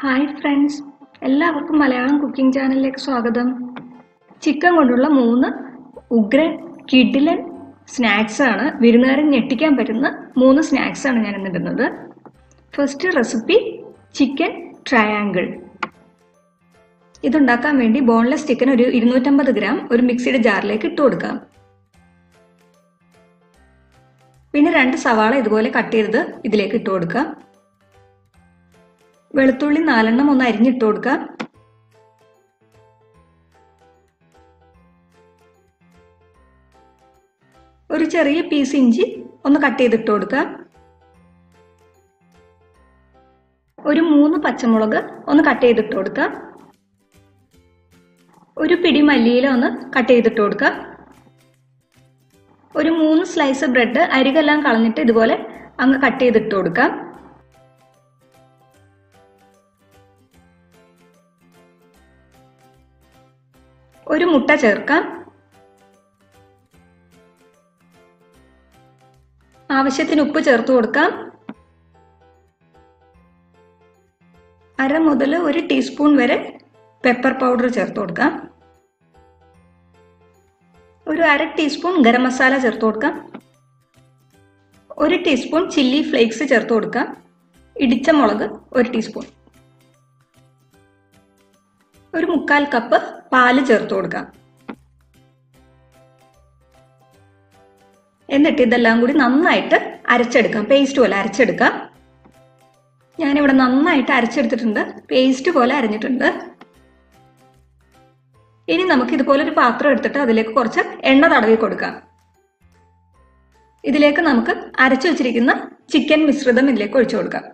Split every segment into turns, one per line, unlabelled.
Hi friends എല്ലാവർക്കും Malayalam cooking ചാനലിലേക്ക് സ്വാഗതം. ചിക്കൻ കൊണ്ടുള്ള മൂന്ന് ഉഗ്രൻ കിഡിലൻ സ്നാക്സ് ആണ് വിരുന്നുകാരൻ ഞെട്ടിക്കാൻ പറ്റുന്ന മൂന്ന് സ്നാക്സ് ആണ് ഞാൻ ഇന്നിടുന്നത് ഫസ്റ്റ് റെസിപ്പി ചിക്കൻ ട്രയാങ്കിൾ ഇതുണ്ടാക്കാൻ വേണ്ടി ബോൺലെസ് ചിക്കൻ ഒരു ഇരുന്നൂറ്റമ്പത് ഗ്രാം ഒരു മിക്സിയുടെ ജാറിലേക്ക് ഇട്ട് കൊടുക്കാം. പിന്നെ രണ്ട് സവാള ഇതുപോലെ കട്ട് ചെയ്തത് ഇതിലേക്ക് ഇട്ട് കൊടുക്കാം. വെളുത്തുള്ളി നാലെണ്ണം ഒന്ന് അരിഞ്ഞിട്ട് കൊടുക്കുക ഒരു ചെറിയ പീസ് ഇഞ്ചി ഒന്ന് കട്ട് ചെയ്തിട്ട് കൊടുക്കുക ഒരു മൂന്ന് പച്ചമുളക് ഒന്ന് കട്ട് ചെയ്തിട്ട് കൊടുക്കുക ഒരു പിടി മല്ലിയില ഒന്ന് കട്ട് ചെയ്തിട്ട് കൊടുക്കുക ഒരു മൂന്ന് സ്ലൈസ് ബ്രെഡ് അരികെല്ലാം കളഞ്ഞിട്ട് ഇതുപോലെ അങ്ങ് കട്ട് ചെയ്തിട്ട് കൊടുക്കാം. ഒരു മുട്ട ചേർക്കാം. ആവശ്യത്തിന് ഉപ്പ് ചേർത്ത് കൊടുക്കാം. അര മുതൽ ഒരു ടീസ്പൂൺ വരെ പെപ്പർ പൗഡർ ചേർത്ത് കൊടുക്കാം. ഒരു അര ടീസ്പൂൺ ഗരം മസാല ചേർത്ത് കൊടുക്കാം. ഒരു ടീസ്പൂൺ ചില്ലി ഫ്ലേക്സ് ചേർത്ത് കൊടുക്കാം. ഇടിച്ച മുളക് ഒരു ടീസ്പൂൺ. ഒരു മുക്കാൽ കപ്പ് പാൽ ചേർത്ത് കൊടുക്കാം എന്നിട്ട് ഇതെല്ലാം കൂടി നന്നായിട്ട് അരച്ചെടുക്കാം പേസ്റ്റ് പോലെ അരച്ചെടുക്കാം ഞാനിവിടെ നന്നായിട്ട് അരച്ചെടുത്തിട്ടുണ്ട്. പേസ്റ്റ് പോലെ അരഞ്ഞിട്ടുണ്ട്. ഇനി നമുക്ക് ഇതുപോലെ ഒരു പാത്രം എടുത്തിട്ട് അതിലേക്ക് കുറച്ച് എണ്ണ തടവി കൊടുക്കാം ഇതിലേക്ക് നമുക്ക് അരച്ചു വെച്ചിരിക്കുന്ന ചിക്കൻ മിശ്രിതം ഇതിലേക്ക് ഒഴിച്ചു കൊടുക്കാം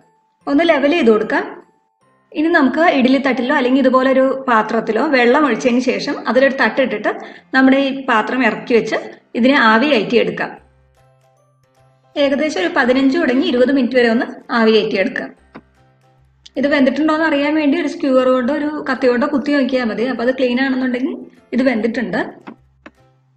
ഒന്ന് ലെവൽ ചെയ്ത് കൊടുക്കാം ഇനി നമുക്ക് ഇഡ്ഡലി തട്ടിലോ അല്ലെങ്കിൽ ഇതുപോലെ ഒരു പാത്രത്തിലോ വെള്ളം ഒഴിച്ചതിന് ശേഷം അതിലൊരു തട്ടിട്ടിട്ട് നമ്മുടെ ഈ പാത്രം ഇറക്കി വെച്ച് ഇതിനെ ആവി എടുക്കാം. ഏകദേശം ഒരു പതിനഞ്ച് തുടങ്ങി ഇരുപത് മിനിറ്റ് വരെ ഒന്ന് ആവി എടുക്കാം. ഇത് വെന്തിട്ടുണ്ടോ എന്ന് അറിയാൻ വേണ്ടി ഒരു സ്ക്യൂവർ കൊണ്ടോ ഒരു കത്തി കൊണ്ടോ കുത്തി നോക്കിയാൽ മതി. അപ്പോൾ അത് ക്ലീൻ ആണെന്നുണ്ടെങ്കിൽ ഇത് വെന്തിട്ടുണ്ട്.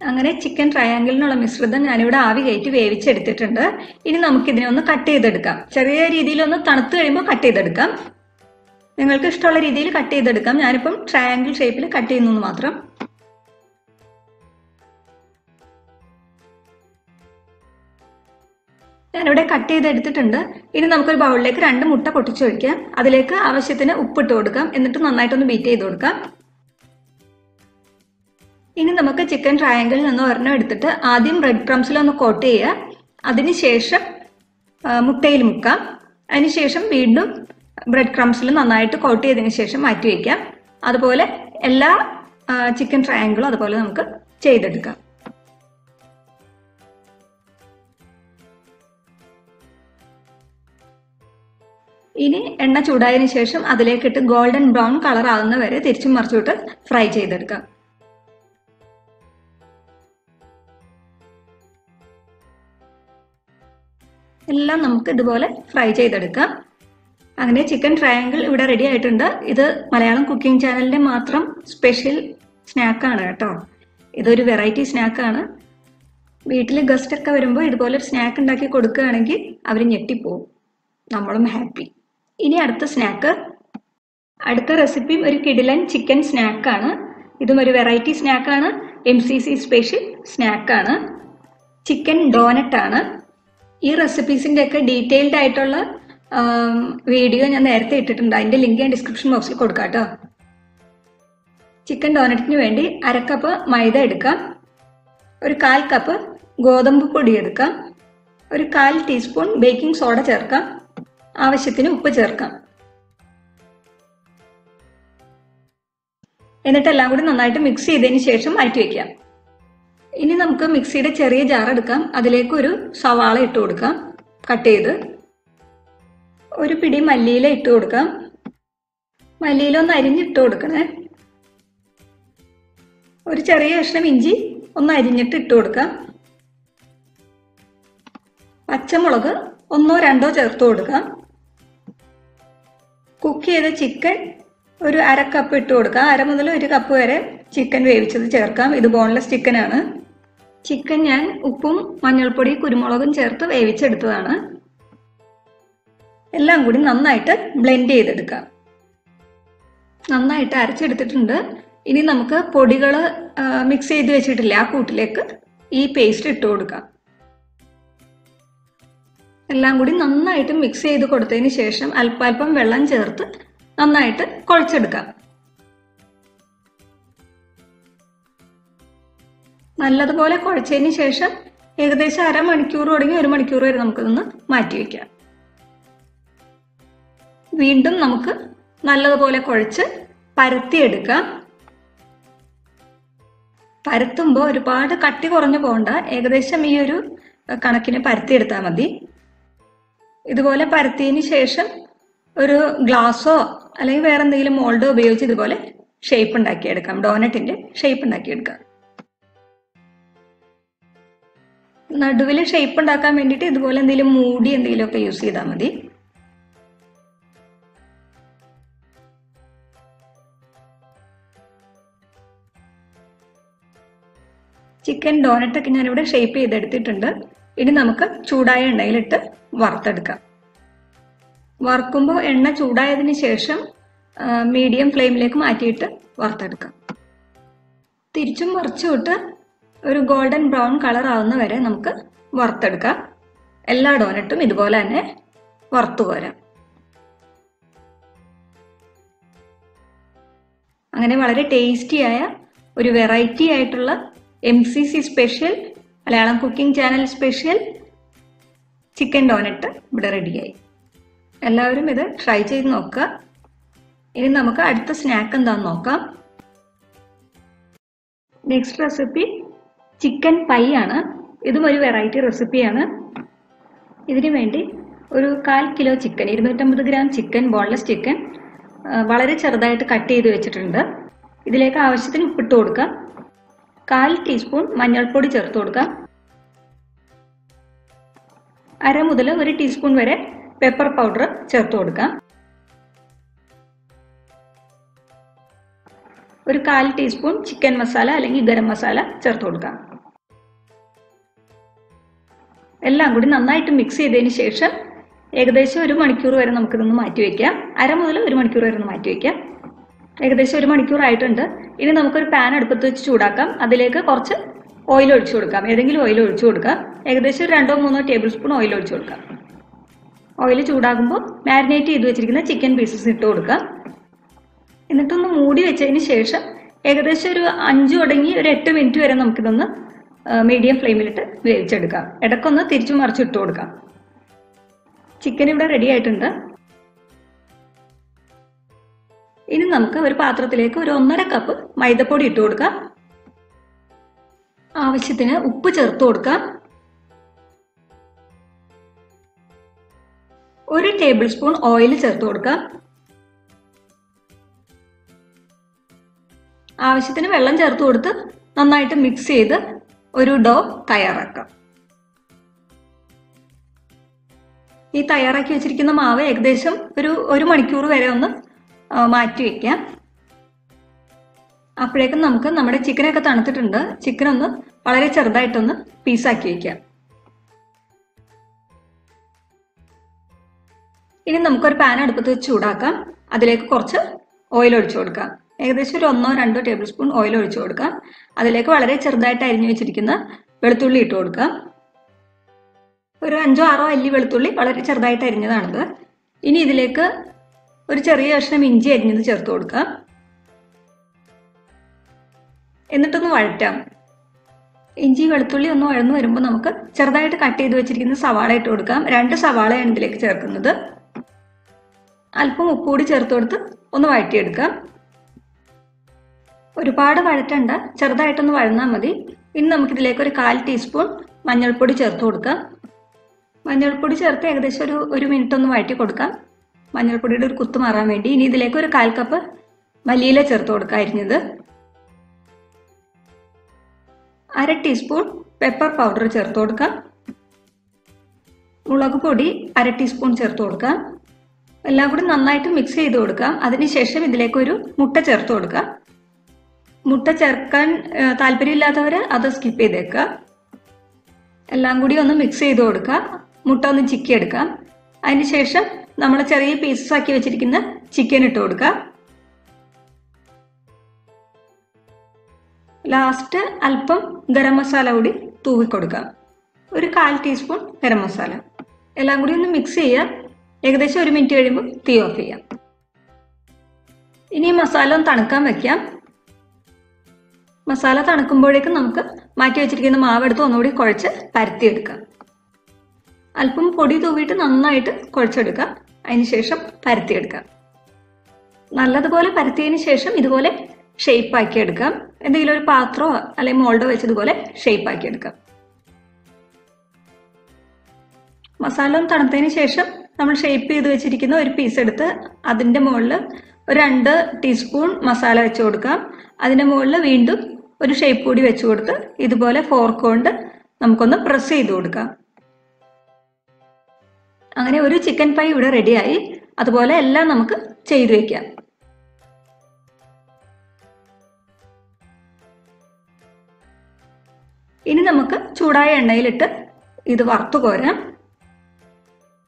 അങ്ങനെ ചിക്കൻ ട്രയാങ്കിളിനുള്ള മിശ്രിതം ഞാനിവിടെ ആവി കയറ്റി വേവിച്ചെടുത്തിട്ടുണ്ട്. ഇനി നമുക്കിതിനെ ഒന്ന് കട്ട് ചെയ്തെടുക്കാം. ചെറിയ രീതിയിൽ ഒന്ന് തണുത്ത് കഴിയുമ്പോൾ കട്ട് ചെയ്തെടുക്കാം. നിങ്ങൾക്ക് ഇഷ്ടമുള്ള രീതിയിൽ കട്ട് ചെയ്തെടുക്കാം. ഞാനിപ്പം ട്രയാങ്കിൾ ഷേപ്പിൽ കട്ട് ചെയ്യുന്നു മാത്രം. ഞാനിവിടെ കട്ട് ചെയ്തെടുത്തിട്ടുണ്ട്. ഇനി നമുക്കൊരു ബൗളിലേക്ക് രണ്ട് മുട്ട പൊട്ടിച്ചൊഴിക്കാം അതിലേക്ക് ആവശ്യത്തിന് ഉപ്പിട്ട് കൊടുക്കാം. എന്നിട്ട് നന്നായിട്ടൊന്ന് ബീറ്റ് ചെയ്ത് കൊടുക്കാം. ഇനി നമുക്ക് ചിക്കൻ ട്രയാങ്കിളിൽ നിന്ന് ഒരെണ്ണം എടുത്തിട്ട് ആദ്യം ബ്രെഡ് ക്രംസിൽ ഒന്ന് കോട്ട് ചെയ്യുക. അതിനുശേഷം മുട്ടയിൽ മുക്കാം. അതിനുശേഷം വീണ്ടും ബ്രെഡ് ക്രംസിൽ നന്നായിട്ട് കോട്ട് ചെയ്തതിന് ശേഷം മാറ്റി വയ്ക്കാം അതുപോലെ എല്ലാ ചിക്കൻ ട്രയാങ്കിളും അതുപോലെ നമുക്ക് ചെയ്തെടുക്കാം. ഇനി എണ്ണ ചൂടായതിനു ശേഷം അതിലേക്കിട്ട് ഗോൾഡൻ ബ്രൗൺ കളർ ആകുന്ന വരെ തിരിച്ചും മറിച്ചിട്ട് ഫ്രൈ ചെയ്തെടുക്കാം. എല്ലാം നമുക്ക് ഇതുപോലെ ഫ്രൈ ചെയ്തെടുക്കാം. അങ്ങനെ ചിക്കൻ ട്രയാങ്കിൾ ഇവിടെ റെഡി ആയിട്ടുണ്ട്. ഇത് മലയാളം കുക്കിംഗ് ചാനലിന്റെ മാത്രം സ്പെഷ്യൽ സ്നാക്കാണ് കേട്ടോ. ഇതൊരു വെറൈറ്റി സ്നാക്കാണ് വീട്ടിൽ ഗസ്റ്റ് ഒക്കെ വരുമ്പോൾ ഇതുപോലെ ഒരു സ്നാക്ക് ഉണ്ടാക്കി കൊടുക്കുകയാണെങ്കിൽ അവർ ഞെട്ടിപ്പോവും. നമ്മളും ഹാപ്പി ഇനി അടുത്ത സ്നാക്ക് അടുത്ത റെസിപ്പിയും ഒരു കിടിലൻ ചിക്കൻ സ്നാക്കാണ് ഇതും ഒരു വെറൈറ്റി സ്നാക്കാണ് എം സി സി സ്പെഷ്യൽ സ്നാക്കാണ് ചിക്കൻ ഡോനറ്റ് ആണ്. ഈ റെസിപ്പീസിന്റെ ഒക്കെ ഡീറ്റെയിൽഡ് ആയിട്ടുള്ള വീഡിയോ ഞാൻ നേരത്തെ ഇട്ടിട്ടുണ്ട്. അതിന്റെ ലിങ്ക് ഞാൻ ഡിസ്ക്രിപ്ഷൻ ബോക്സിൽ കൊടുക്കാം കേട്ടോ ചിക്കൻ ഡോനറ്റിന് വേണ്ടി അരക്കപ്പ് മൈദ എടുക്കാം. ഒരു കാൽ കപ്പ് ഗോതമ്പ് പൊടി എടുക്കാം. ഒരു കാൽ ടീസ്പൂൺ ബേക്കിംഗ് സോഡ ചേർക്കാം. ആവശ്യത്തിന് ഉപ്പ് ചേർക്കാം. എന്നിട്ട് എല്ലാം കൂടി നന്നായിട്ട് മിക്സ് ചെയ്തതിന് ശേഷം മാറ്റി വെക്കാം. ഇനി നമുക്ക് മിക്സിയുടെ ചെറിയ ജാർ എടുക്കാം. അതിലേക്ക് ഒരു സവാള ഇട്ട് കൊടുക്കാം. കട്ട് ചെയ്ത്. ഒരു പിടി മല്ലിയില ഇട്ട് കൊടുക്കാം. മല്ലിയില ഒന്ന് അരിഞ്ഞിട്ട് കൊടുക്കണേ. ഒരു ചെറിയ കഷ്ണം ഇഞ്ചി ഒന്ന് അരിഞ്ഞിട്ട് ഇട്ട് കൊടുക്കാം. പച്ചമുളക് ഒന്നോ രണ്ടോ ചേർത്ത് കൊടുക്കാം. കുക്ക് ചെയ്ത ചിക്കൻ ഒരു അര കപ്പ് ഇട്ട് കൊടുക്കാം. അര മുതൽ ഒരു കപ്പ് വരെ ചിക്കൻ വേവിച്ചത് ചേർക്കാം. ഇത് ബോൺലെസ് ചിക്കൻ ആണ് ചിക്കൻ ഞാൻ ഉപ്പും മഞ്ഞൾപ്പൊടി കുരുമുളകും ചേർത്ത് വേവിച്ചെടുത്തതാണ്. എല്ലാം കൂടി നന്നായിട്ട് ബ്ലെൻഡ് ചെയ്തെടുക്കുക. നന്നായിട്ട് അരച്ചെടുത്തിട്ടുണ്ട്. ഇനി നമുക്ക് പൊടികൾ മിക്സ് ചെയ്ത് വെച്ചിട്ടില്ല ആ കൂട്ടിലേക്ക് ഈ പേസ്റ്റ് ഇട്ട് കൊടുക്കാം. എല്ലാം കൂടി നന്നായിട്ട് മിക്സ് ചെയ്ത് കൊടുത്തതിന് ശേഷം അല്പാൽപ്പം വെള്ളം ചേർത്ത് നന്നായിട്ട് കുഴച്ചെടുക്കാം. നല്ലതുപോലെ കുഴച്ചതിന് ശേഷം ഏകദേശം അരമണിക്കൂർ തുടങ്ങി ഒരു മണിക്കൂർ വരെ നമുക്കിതൊന്ന് മാറ്റി വയ്ക്കാം വീണ്ടും നമുക്ക് നല്ലതുപോലെ കുഴച്ച് പരത്തിയെടുക്കാം. പരത്തുമ്പോൾ ഒരുപാട് കട്ടി കുറഞ്ഞു പോകണ്ട. ഏകദേശം ഈ ഒരു കണക്കിന് പരത്തിയെടുത്താൽ മതി. ഇതുപോലെ പരത്തിയതിന് ശേഷം ഒരു ഗ്ലാസ്സോ അല്ലെങ്കിൽ വേറെ എന്തെങ്കിലും മോൾഡോ ഉപയോഗിച്ച് ഇതുപോലെ ഷേപ്പ് ഉണ്ടാക്കിയെടുക്കാം. ഡോനറ്റിന്റെ ഷേപ്പ് ഉണ്ടാക്കിയെടുക്കാം. നടുവിൽ ഷേപ്പ് ഉണ്ടാക്കാൻ വേണ്ടിയിട്ട് ഇതുപോലെ എന്തെങ്കിലും മൂടി എന്തെങ്കിലുമൊക്കെ യൂസ് ചെയ്താൽ മതി. ചിക്കൻ ഡോനറ്റൊക്കെ ഞാനിവിടെ ഷേപ്പ് ചെയ്തെടുത്തിട്ടുണ്ട്. ഇനി നമുക്ക് ചൂടായ എണ്ണയിലിട്ട് വറുത്തെടുക്കാം. വറുക്കുമ്പോൾ എണ്ണ ചൂടായതിന് ശേഷം മീഡിയം ഫ്ലെയിമിലേക്ക് മാറ്റിയിട്ട് വറുത്തെടുക്കാം. തിരിച്ചും മറിച്ചും ഇട്ട് ഒരു ഗോൾഡൻ ബ്രൗൺ കളർ ആവുന്ന വരെ നമുക്ക് വറുത്തെടുക്കാം. എല്ലാ ഡോനറ്റും ഇതുപോലെ തന്നെ വറുത്തു പോരാം. അങ്ങനെ വളരെ ടേസ്റ്റിയായ ഒരു വെറൈറ്റി ആയിട്ടുള്ള M C C special Malayalam cooking channel special chicken donut ഇവിടെ റെഡിയായി എല്ലാവരും ഇത് ട്രൈ ചെയ്ത് നോക്കുക. ഇനി നമുക്ക് അടുത്ത സ്നാക്ക് എന്താണെന്ന് നോക്കാം. നെക്സ്റ്റ് റെസിപ്പി ചിക്കൻ പൈ ആണ്. ഇതും ഒരു വെറൈറ്റി റെസിപ്പിയാണ് ഇതിനു വേണ്ടി ഒരു കാൽ കിലോ ചിക്കൻ ഇരുന്നൂറ്റമ്പത് ഗ്രാം ചിക്കൻ ബോൺലെസ് ചിക്കൻ വളരെ ചെറുതായിട്ട് കട്ട് ചെയ്ത് വെച്ചിട്ടുണ്ട്. ഇതിലേക്ക് ആവശ്യത്തിന് ഉപ്പിട്ട് കൊടുക്കാം. കാൽ ടീസ്പൂൺ മഞ്ഞൾപ്പൊടി ചേർത്ത് കൊടുക്കുക. അര മുതൽ ഒരു ടീസ്പൂൺ വരെ പെപ്പർ പൗഡർ ചേർത്ത് കൊടുക്കാം ഒരു കാൽ ടീസ്പൂൺ ചിക്കൻ മസാല അല്ലെങ്കിൽ ഗരം മസാല ചേർത്ത് കൊടുക്കാം എല്ലാം കൂടി നന്നായിട്ട് മിക്സ് ചെയ്തതിന് ശേഷം ഏകദേശം ഒരു മണിക്കൂർ വരെ നമുക്കിതൊന്ന് മാറ്റി വയ്ക്കാം. അര മുതൽ ഒരു മണിക്കൂർ വരെ ഒന്ന് മാറ്റി വയ്ക്കാം. ഏകദേശം ഒരു മണിക്കൂർ ആയിട്ടുണ്ട്. ഇനി നമുക്കൊരു പാൻ അടുപ്പത്ത് വെച്ച് ചൂടാക്കാം. അതിലേക്ക് കുറച്ച് ഓയിൽ ഒഴിച്ചു കൊടുക്കാം. ഏതെങ്കിലും ഓയിൽ ഒഴിച്ചു കൊടുക്കാം. ഏകദേശം രണ്ടോ മൂന്നോ ടേബിൾ സ്പൂൺ ഓയിൽ ഒഴിച്ചു കൊടുക്കാം. ഓയിൽ ചൂടാകുമ്പോൾ മാരിനേറ്റ് ചെയ്ത് വെച്ചിരിക്കുന്ന ചിക്കൻ പീസസ് ഇട്ട് കൊടുക്കാം. എന്നിട്ടൊന്ന് മൂടി വെച്ചതിന് ശേഷം ഏകദേശം ഒരു അഞ്ച് തുടങ്ങി ഒരു എട്ട് മിനിറ്റ് വരെ നമുക്കിതൊന്ന് മീഡിയം ഫ്ലെയിമിലിട്ട് വേവിച്ചെടുക്കാം. ഇടയ്ക്കൊന്ന് തിരിച്ചു മറിച്ചിട്ട് കൊടുക്കാം. ചിക്കൻ ഇവിടെ റെഡി ആയിട്ടുണ്ട്. ഇനി നമുക്ക് ഒരു പാത്രത്തിലേക്ക് ഒരു ഒന്നര കപ്പ് മൈദപ്പൊടി ഇട്ട് കൊടുക്കാം. ആവശ്യത്തിന് ഉപ്പ് ചേർത്ത് കൊടുക്കാം. ഒരു ടേബിൾ സ്പൂൺ ഓയിൽ ചേർത്ത് കൊടുക്കാം. ആവശ്യത്തിന് വെള്ളം ചേർത്ത് കൊടുത്ത് നന്നായിട്ട് മിക്സ് ചെയ്ത് ഒരു ഡോ തയ്യാറാക്കാം. ഈ തയ്യാറാക്കി വെച്ചിരിക്കുന്ന മാവ് ഏകദേശം ഒരു ഒരു മണിക്കൂർ വരെ ഒന്ന് മാറ്റി വെക്കാം. അപ്പോഴേക്കും നമുക്ക് നമ്മുടെ ചിക്കനൊക്കെ തണുത്തിട്ടുണ്ട്. ചിക്കൻ ഒന്ന് വളരെ ചെറുതായിട്ടൊന്ന് പീസാക്കി വെക്കാം. ഇനി നമുക്കൊരു പാൻ അടുപ്പത്ത് വെച്ച് ചൂടാക്കാം. അതിലേക്ക് കുറച്ച് ഓയിൽ ഒഴിച്ചു കൊടുക്കാം. ഏകദേശം ഒരു ഒന്നോ രണ്ടോ ടേബിൾ സ്പൂൺ ഓയിൽ ഒഴിച്ചു കൊടുക്കാം. അതിലേക്ക് വളരെ ചെറുതായിട്ട് അരിഞ്ഞു വെച്ചിരിക്കുന്ന വെളുത്തുള്ളി ഇട്ട് കൊടുക്കാം. ഒരു അഞ്ചോ ആറോ അല്ലി വെളുത്തുള്ളി വളരെ ചെറുതായിട്ട് അരിഞ്ഞതാണിത്. ഇനി ഇതിലേക്ക് ഒരു ചെറിയ കഷ്ണം ഇഞ്ചി അരിഞ്ഞത് ചേർത്ത് കൊടുക്കാം. എന്നിട്ടൊന്ന് വഴറ്റാം. ഇഞ്ചി വെളുത്തുള്ളി ഒന്ന് വഴന്നു വരുമ്പോൾ നമുക്ക് ചെറുതായിട്ട് കട്ട് ചെയ്ത് വെച്ചിരിക്കുന്ന സവാള ഇട്ട് കൊടുക്കാം. രണ്ട് സവാളയാണ് ഇതിലേക്ക് ചേർക്കുന്നത്. അല്പം ഉപ്പ് കൂടി ചേർത്ത് കൊടുത്ത് ഒന്ന് വഴറ്റിയെടുക്കാം. ഒരുപാട് വഴറ്റണ്ട ചെറുതായിട്ടൊന്ന് വഴന്നാൽ മതി. ഇനി നമുക്കിതിലേക്ക് ഒരു കാൽ ടീസ്പൂൺ മഞ്ഞൾപ്പൊടി ചേർത്ത് കൊടുക്കാം. മഞ്ഞൾപ്പൊടി ചേർത്ത് ഏകദേശം ഒരു ഒരു മിനിറ്റ് ഒന്ന് വഴറ്റി കൊടുക്കാം. മഞ്ഞൾപ്പൊടിയുടെ ഒരു കുത്ത് മാറാൻ വേണ്ടി ഇനി ഇതിലേക്ക് ഒരു കാൽ കപ്പ് മല്ലിയില ചേർത്ത് കൊടുക്കുക അരിഞ്ഞത്. അര ടീസ്പൂൺ പെപ്പർ പൗഡർ ചേർത്ത് കൊടുക്കാം മുളക് പൊടി അര ടീസ്പൂൺ ചേർത്ത് കൊടുക്കാം എല്ലാം കൂടി നന്നായിട്ട് മിക്സ് ചെയ്ത് കൊടുക്കാം അതിനുശേഷം ഇതിലേക്ക് ഒരു മുട്ട ചേർത്ത് കൊടുക്കാം മുട്ട ചേർക്കാൻ താല്പര്യമില്ലാത്തവർ അത് സ്കിപ്പ് ചെയ്തേക്കുക. എല്ലാം കൂടി ഒന്ന് മിക്സ് ചെയ്ത് കൊടുക്കുക. മുട്ട ഒന്ന് ചിക്കി എടുക്കാം അതിനുശേഷം നമ്മൾ ചെറിയ പീസസ് ആക്കി വെച്ചിരിക്കുന്ന ചിക്കൻ ഇട്ട് കൊടുക്കുക. ലാസ്റ്റ് അല്പം ഗരം മസാല കൂടി തൂവി കൊടുക്കാം ഒരു കാൽ ടീസ്പൂൺ ഗരം മസാല എല്ലാം കൂടി ഒന്ന് മിക്സ് ചെയ്യുക. ഏകദേശം ഒരു മിനിറ്റ് കഴിയുമ്പോൾ തീ ഓഫ് ചെയ്യാം. ഇനി മസാല ഒന്ന് തണുക്കാൻ വെക്കാം. മസാല തണുക്കുമ്പോഴേക്കും നമുക്ക് മാറ്റി വെച്ചിരിക്കുന്ന മാവെടുത്ത് ഒന്നുകൂടി കുഴച്ച് പരത്തിയെടുക്കാം. അല്പം പൊടി തൂവിയിട്ട് നന്നായിട്ട് കുഴച്ചെടുക്കാം. അതിനുശേഷം പരത്തിയെടുക്കാം. നല്ലതുപോലെ പരത്തിയതിന് ശേഷം ഇതുപോലെ ഷേപ്പ് ആക്കി എടുക്കാം. എന്തെങ്കിലും ഒരു പാത്രമോ അല്ലെങ്കിൽ മോൾഡോ വെച്ചതുപോലെ ഷേപ്പ് ആക്കി എടുക്കാം. മസാല ഒന്ന് തണുത്തതിന് ശേഷം നമ്മൾ ഷേപ്പ് ചെയ്ത് വെച്ചിരിക്കുന്ന ഒരു പീസ് എടുത്ത് അതിന്റെ മുകളിൽ ഒരു രണ്ട് ടീസ്പൂൺ മസാല വെച്ച് കൊടുക്കാം. അതിന്റെ മുകളിൽ വീണ്ടും ഒരു ഷേപ്പ് കൂടി വെച്ച് കൊടുത്ത് ഇതുപോലെ ഫോർക്ക് കൊണ്ട് നമുക്കൊന്ന് പ്രസ് ചെയ്ത് കൊടുക്കാം. അങ്ങനെ ഒരു ചിക്കൻ പൈ ഇവിടെ റെഡിയായി അതുപോലെ എല്ലാം നമുക്ക് ചെയ്തു വെക്കാം. ഇനി നമുക്ക് ചൂടായ എണ്ണയിലിട്ട് ഇത് വറുത്തു കോരാം.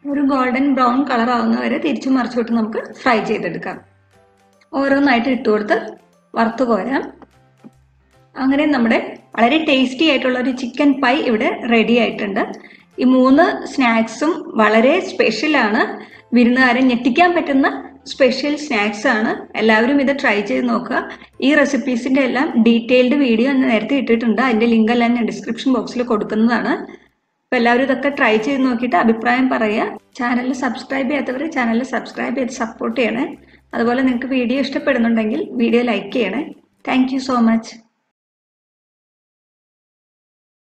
ഒരു ഗോൾഡൻ ബ്രൗൺ കളർ ആവുന്ന വരെ തിരിച്ചു മറിച്ചിട്ട് നമുക്ക് ഫ്രൈ ചെയ്തെടുക്കാം. ഓരോന്നായിട്ട് ഇട്ട് കൊടുത്ത് വറുത്തു കോരാം. അങ്ങനെ നമ്മുടെ വളരെ ടേസ്റ്റി ആയിട്ടുള്ള ഒരു ചിക്കൻ പൈ ഇവിടെ റെഡി ആയിട്ടുണ്ട്. ഈ മൂന്ന് സ്നാക്സും വളരെ സ്പെഷ്യലാണ് വിരുന്നുകാരെ ഞെട്ടിക്കാൻ പറ്റുന്ന സ്പെഷ്യൽ സ്നാക്സ് ആണ്. എല്ലാവരും ഇത് ട്രൈ ചെയ്ത് നോക്കുക. ഈ റെസിപ്പീസിന്റെ എല്ലാം ഡീറ്റെയിൽഡ് വീഡിയോ ഞാൻ നേരത്തെ ഇട്ടിട്ടുണ്ട്. അതിന്റെ ലിങ്ക് എല്ലാം ഞാൻ ഡിസ്ക്രിപ്ഷൻ ബോക്സിൽ കൊടുക്കുന്നതാണ്. അപ്പോൾ എല്ലാവരും ഇതൊക്കെ ട്രൈ ചെയ്ത് നോക്കിയിട്ട് അഭിപ്രായം പറയുക. ചാനൽ സബ്സ്ക്രൈബ് ചെയ്യാത്തവർ ചാനൽ സബ്സ്ക്രൈബ് ചെയ്ത് സപ്പോർട്ട് ചെയ്യണേ. അതുപോലെ നിങ്ങൾക്ക് വീഡിയോ ഇഷ്ടപ്പെടുന്നുണ്ടെങ്കിൽ വീഡിയോ ലൈക്ക് ചെയ്യണേ. Thank so much